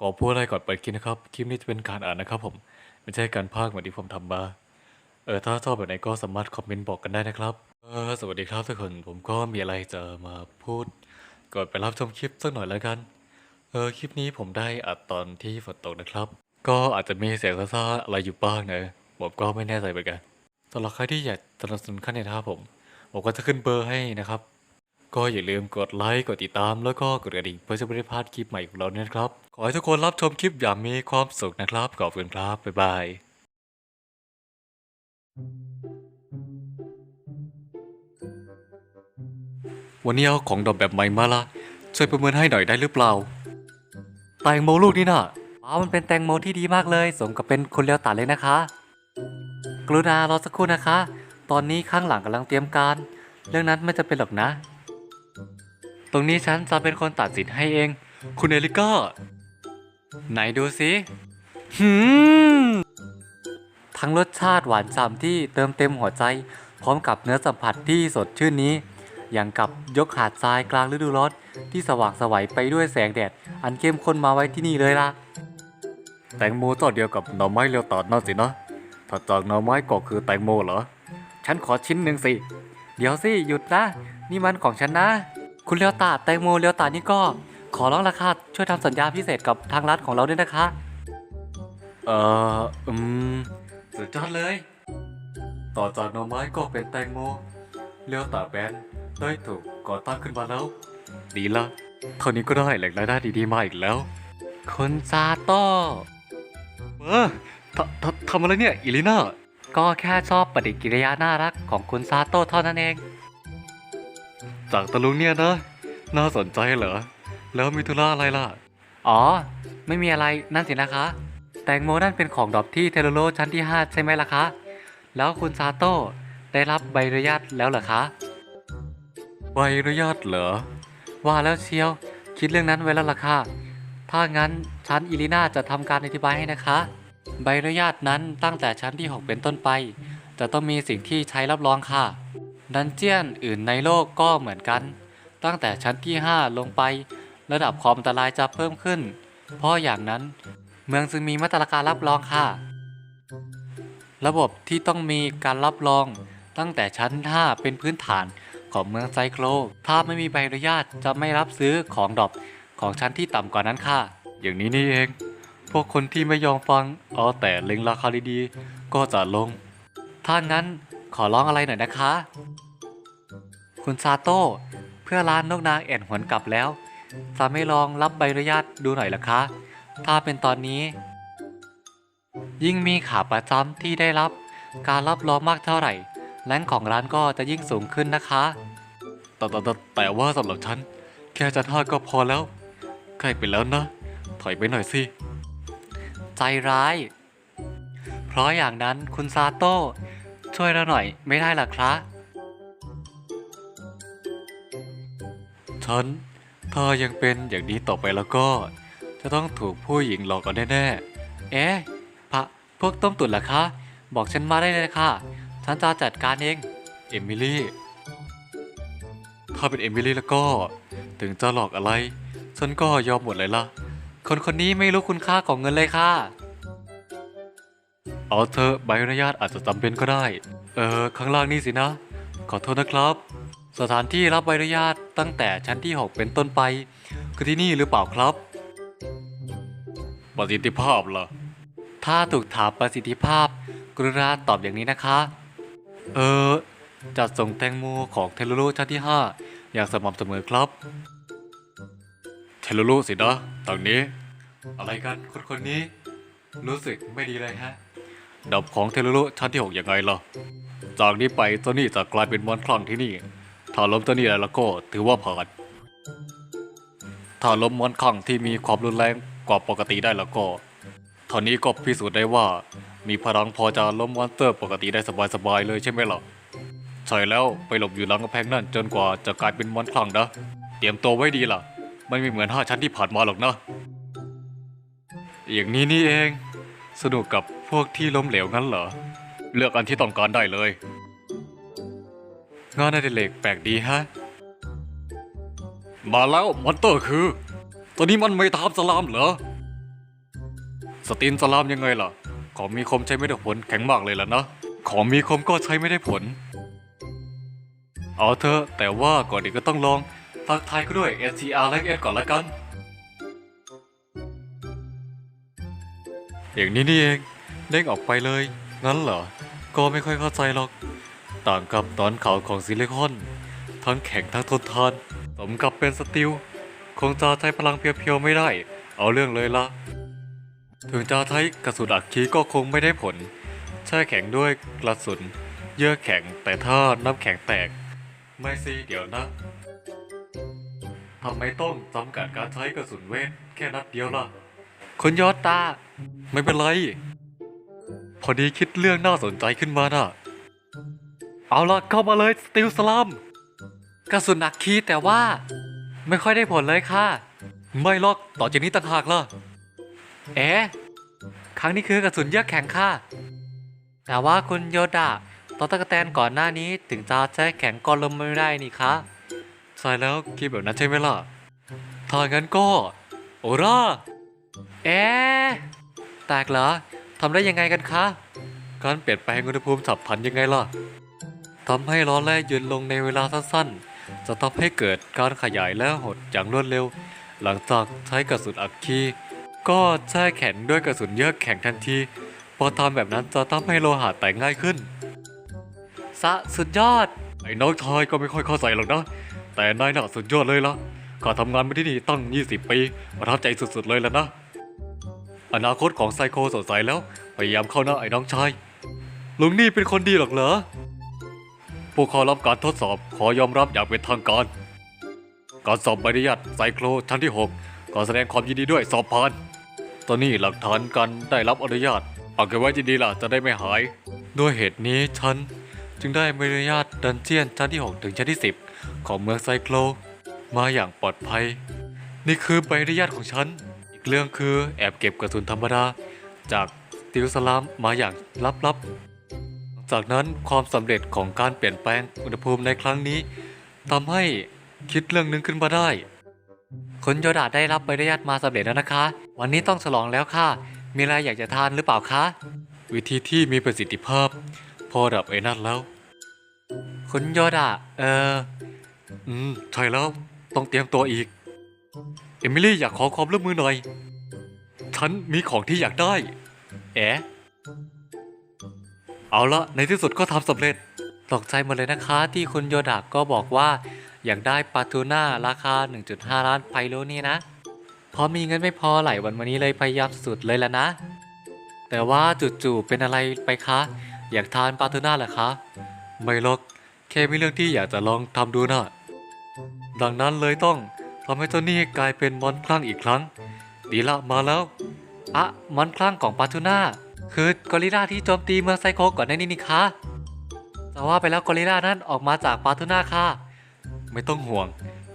ขอพูดอะไรก่อนเปิดคลิปนะครับ คลิปนี้จะเป็นการอ่านนะครับผม ไม่ใช่การพากย์เหมือนที่ผมทำมา เออถ้าชอบแบบไหนก็สามารถคอมเมนต์บอกกันได้นะครับ เออสวัสดีครับทุกคน ผมก็มีอะไรจะมาพูดก่อนไปรับชมคลิปสักหน่อยแล้วกัน เออคลิปนี้ผมได้อัดตอนที่ฝนตกนะครับ ก็อาจจะมีเสียงซ่าๆอะไรอยู่บ้างนะผมก็ไม่แน่ใจเหมือนกันสำหรับใครที่อยากสนับสนุนขั้นในท่าผม ผมก็จะขึ้นเบอร์ให้นะครับ ก็อย่าลืมกดไลค์กดติดตามแล้วก็กดกระดิ่งเพื่อจะไม่ได้พลาดคลิปใหม่ของเราเนี่ยครับ ขอให้ทุกคนรับชมคลิปอย่างมีความสุขนะครับ ขอบคุณครับ บ๊ายบายวันนี้เอาของดอกแบบใหม่มาละช่วยประเมินให้หน่อยได้หรือเปล่า แตงโมลูกนี่น่ะว้ามันเป็นแตงโมที่ดีมากเลย สมกับเป็นคนเลี้ยวตัดเลยนะคะ กรุณารอสักครู่นะคะ ตอนนี้ข้างหลังกำลังเตรียมการ เรื่องนั้นไม่จะเป็นหรอกนะ ตรงนี้ฉันจะเป็นคนตัดสินให้เอง คุณเอลิก้าไหนดูสิหืมทั้งรสชาติหวานฉ่ำที่เติมเต็มหัวใจ พร้อมกับเนื้อสัมผัสที่สดชื่นนี้ อย่างกับยกหาดทรายกลางฤดูร้อนที่สว่างสวัยไปด้วยแสงแดด อันเข้มข้นมาไว้ที่นี่เลยล่ะ แตงโมต่อเดียวกับหน่อไม้เลียวตอดนั่นสินะถ้าจากหน่อไม้ก็คือแตงโมเหรอ ฉันขอชิ้นหนึ่งสิ เดี๋ยวสิหยุดนะ นี่มันของฉันนะ คุณเลียวตาแตงโมเลียวตานี่ก็ขอร้องราคาช่วยทำสัญญาพิเศษกับทางรัฐของเราด้วยนะคะ เอ่อ อืมสุดยอดเลย ต่อจากหน่อไม้ก็เป็นแตงโม เลี้ยวตาแบนได้ถูกก่อตั้งขึ้นมาแล้ว ดีละเท่านี้ก็ได้แหล่งรายได้ดีๆมาอีกแล้วคุณซาโต้เออทททำอะไรเนี่ย อิลิน่า ก็แค่ชอบปฏิกิริยาน่ารักของคุณซาโต้เท่านั้นเอง จากตะลุงเนี่ยนะ น่าสนใจเหรอ แล้วมีธุระอะไรล่ะ อ๋อ ไม่มีอะไรนั่นสินะคะ แตงโมนั่นเป็นของดอกที่เทโรโลชั้นที่ 5 ใช่ไหมล่ะคะ แล้วคุณซาโต้ได้รับใบอนุญาตแล้วเหรอคะ ใบอนุญาตเหรอ ว่าแล้วเชียว คิดเรื่องนั้นไว้แล้วล่ะค่ะ ถ้างั้นชั้นอิลิน่าจะทำการอธิบายให้นะคะ ใบอนุญาตนั้นตั้งแต่ชั้นที่ 6 เป็นต้นไป จะต้องมีสิ่งที่ใช้รับรองค่ะ ดันเจียนอื่นในโลกก็เหมือนกัน ตั้งแต่ชั้นที่ 5 ลงไประดับความอันตรายจะเพิ่มขึ้น เพราะอย่างนั้น เมืองจึงมีมาตรการรับรองค่ะ ระบบที่ต้องมีการรับรองตั้งแต่ชั้น 5 เป็นพื้นฐานของเมืองไซโคลถ้าไม่มีใบอนุญาตจะไม่รับซื้อของดอปของชั้นที่ต่ำกว่านั้นค่ะ อย่างนี้นี่เอง พวกคนที่ไม่ยอมฟังเอาแต่เล็งราคาดีๆก็จะลง ถ้างั้น ขอร้องอะไรหน่อยนะคะ คุณซาโต้ เพื่อร้านนกนางแอ่นหวนกลับแล้วจะไม่ลองรับใบอนุญาตดูหน่อยเหรอคะ ถ้าเป็นตอนนี้ ยิ่งมีขาประจำที่ได้รับ การรับรองมากเท่าไหร่แรงของร้านก็จะยิ่งสูงขึ้นนะคะแต่แต่แต่แต่ว่าสำหรับฉัน แค่จะท่าก็พอแล้ว ใกล้ไปแล้วนะ ถอยไปหน่อยสิ ใจร้าย เพราะอย่างนั้นคุณซาโต้ ช่วยเราหน่อยไม่ได้หรอครับฉันถ้ายังเป็นอย่างนี้ต่อไปแล้วก็ จะต้องถูกผู้หญิงหลอกกันแน่เอ๊ะพระพวกต้มตุ๋นเหรอคะ บอกฉันมาได้เลยค่ะ ฉันจะจัดการเอง เอมิลี่ ถ้าเป็นเอมิลี่แล้วก็ ถึงจะหลอกอะไร ฉันก็ยอมหมดเลยล่ะ คนคนนี้ไม่รู้คุณค่าของเงินเลยค่ะ เอาเธอะใบอนุญาตอาจจะจำเป็นก็ได้ เออข้างล่างนี่สินะ ขอโทษนะครับ สถานที่รับใบอนุญาตตั้งแต่ชั้นที่ 6 เป็นต้นไป คือที่นี่หรือเปล่าครับ ประสิทธิภาพล่ะถ้าถูกถามประสิทธิภาพ กรุณาตอบอย่างนี้นะคะ เออจัดส่งแตงโมของเทโลโลชั้นที่ 5 อย่างสม่ำเสมอครับ เทโลโลสินะตอนนี้ อะไรกันคนคนนี้ รู้สึกไม่ดีเลยฮะ ดับของเทโลโลชั้นที่6ยังไงล่ะ จากนี้ไปเจ้านี่จะกลายเป็นมอนคลั่งที่นี่ ถ้าล้มเจ้านี่ได้แล้วก็ถือว่าผ่าน ถ้าล้มมอนคลั่งที่มีความรุนแรงกว่าปกติได้แล้วก็เท่านี้ก็พิสูจน์ได้ว่า มีพลังพอจะล้มมอนสเตอร์ปกติได้สบายๆเลยใช่ไหมล่ะใช่แล้วไปหลบอยู่หลังกำแพงนั่นจนกว่าจะกลายเป็นมอนคลั่งนะ เตรียมตัวไว้ดีล่ะ มันไม่เหมือนห้าชั้นที่ผ่านมาหรอกนะ อย่างนี้นี่เอง สนุกกับ พวกที่ล้มเหลวงั้นเหรอ เลือกอันที่ต้องการได้เลย งานอดิเรกแปลกดีฮะ มาแล้วมอนเตอร์คือ ตัวนี้มันไม่ทามสลามเหรอ สตินสลามยังไงล่ะ ของมีคมใช้ไม่ได้ผลแข็งมากเลยล่ะนะ ของมีคมก็ใช้ไม่ได้ผล เอาเถอะแต่ว่าก่อนอื่นก็ต้องลองทักทายก็ด้วย STR และ S ก่อนละกันอย่างนี้นี่เอง เด้งออกไปเลย งั้นเหรอ ก็ไม่ค่อยเข้าใจหรอก ต่างกับตอนเขาของซิลิคอน ทั้งแข็งทั้งทนทาน สมกับเป็นสติล คงจะใช้พลังเพียวๆไม่ได้ เอาเรื่องเลยละ ถึงจะใช้กระสุนอักคีก็คงไม่ได้ผล แช่แข็งด้วยกระสุน เยื่อแข็งแต่ถ้าน้ำแข็งแตก ไม่สิเดี๋ยวนะทำไมต้องจำกัดการใช้กระสุนเวทแค่นัดเดียวล่ะคุณโยตา ไม่เป็นไร พอดีคิดเรื่องน่าสนใจขึ้นมาน่ะ เอาละเข้ามาเลยสติลสลัมกระสุนอักคีแต่ว่า ไม่ค่อยได้ผลเลยค่ะ ไม่หรอกต่อจากนี้ต่างหากล่ะเอ๊ะครั้งนี้คือกระสุนเยือกแข็งค่ะ แต่ว่าคุณโยดะตอนตะกแตนก่อนหน้านี้ถึงจะใช้แข็งกอลมไม่ได้นี่คะใช่แล้วคิดแบบนั้นใช่ไหมล่ะถ้างั้นก็ โอราเอ๊แตกเหรอ ทำได้ยังไงกันคะ การเปลี่ยนแปลงอุณหภูมิฉับพลันยังไงล่ะทำให้ล้อนแร่ยืนลงในเวลาสั้นๆ จะทำให้เกิดการขยายและหดอย่างรวดเร็ว หลังจากใช้กระสุนอัคคีก็แช่แข็งด้วยกระสุนเยือกแข็งทันที พอทำแบบนั้นจะทำให้โลหะแตกง่ายขึ้น สะสุดยอด ไอ้น้องชายก็ไม่ค่อยเข้าใจหรอกนะ แต่นายน่ะสุดยอดเลยล่ะข้าทำงานมาที่นี่ตั้ง 20 ปีประทับใจสุดๆเลยแล่ะนะ อนาคตของไซโคสดใสแล้ว พยายามเข้าหน้าไอ้น้องชาย ลุงนี่เป็นคนดีหรอกเหรอ พวกเขารับการทดสอบขอยอมรับอย่างเป็นทางการ การสอบใบอนุญาตไซโครชั้นที่ 6 ขอแสดงความยินดีด้วยสอบผ่าน ตอนนี้หลักฐานการได้รับอนุญาตเอาเก็บไว้ดีๆล่ะจะได้ไม่หาย ด้วยเหตุนี้ฉันจึงได้ใบอนุญาตดันเจียนชั้นที่ 6 ถึงชั้นที่ 10 ของเมืองไซโคลมาอย่างปลอดภัย นี่คือใบอนุญาตของฉัน เรื่องคือแอบเก็บกระสุนธรรมดา จากติลสลามมาอย่างลับๆ จากนั้นความสำเร็จของการเปลี่ยนแปลงอุณหภูมิในครั้งนี้ทำให้คิดเรื่องหนึงขึ้นมาได้คุณโยดะได้รับใบอนุญาตมาสำเร็จแล้วนะคะ วันนี้ต้องฉลองแล้วค่ะ มีอะไรอยากจะทานหรือเปล่าคะ วิธีที่มีประสิทธิภาพ พอดับไอ้นั่นแล้ว คุณโยดะเออ อืมใช่แล้ว ต้องเตรียมตัวอีก เอมิลี่อยากขอความร่วมมือหน่อย ฉันมีของที่อยากได้เอ๊ะเอาละในที่สุดก็ทำสำเร็จ ตกใจหมดเลยนะคะ ที่คุณโยดะก็บอกว่า อยากได้ปลาทูน่าราคา 1.5 ล้านไพโลนี่นะเพราะมีเงินไม่พอหลายวันวันนี้เลยพยายามสุดเลยละนะ แต่ว่าจู่ๆเป็นอะไรไปคะ อยากทานปลาทูน่าเหรอคะ ไม่หรอกแค่มีเรื่องที่อยากจะลองทำดูนะดังนั้นเลยต้อง ทำให้เจ้านี่กลายเป็นมอนคลั่งอีกครั้ง ดีละมาแล้วอะมอนคลั่งของปาทูน่าคือกอริลลาที่โจมตีเมืองไซโคก่อนหน้านี้นี่คะแต่ว่าไปแล้วกอริลลานั้นออกมาจากปาทูน่าค่ะไม่ต้องห่วง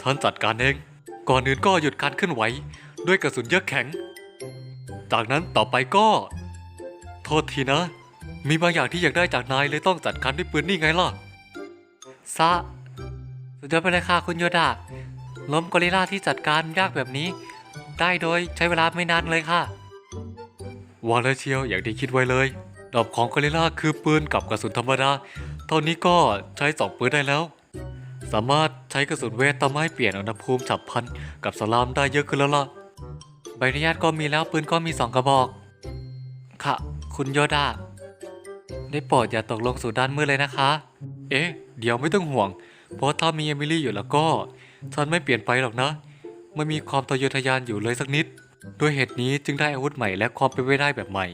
ฉันจัดการเอง ก่อนอื่นก็หยุดการเคลื่อนไหวด้วยกระสุนเยือกแข็ง จากนั้นต่อไปก็ โทษทีนะ มีบางอย่างที่อยากได้จากนายเลยต้องจัดการด้วยปืนนี่ไงล่ะซะสุดยอดไปเลยค่ะคุณโยดะ ล้มกอริลลาที่จัดการยากแบบนี้ ได้โดยใช้เวลาไม่นานเลยค่ะว่าแล้วเชียวอย่างที่คิดไว้เลยดอกของกอริลลาคือปืนกับกระสุนธรรมดาเท่านี้ก็ใช้สองปืนได้แล้ว สามารถใช้กระสุนเวททำให้เปลี่ยนอุณหภูมิฉับพลันกับสลามได้เยอะขึ้นแล้วล่ะใบอนุญาตก็มีแล้วปืนก็มีสองกระบอก ค่ะ คุณโยดะได้โปรดอย่าตกลงสู่ด้านมืดเลยนะคะ เอ๊ะ เดี๋ยวไม่ต้องห่วง เพราะถ้ามีเอมิลี่อยู่แล้วก็ ฉันไม่เปลี่ยนไปหรอกนะไม่มีความทะเยอทะยานอยู่เลยสักนิด ด้วยเหตุนี้จึงได้อาวุธใหม่และความเป็นไปได้แบบใหม่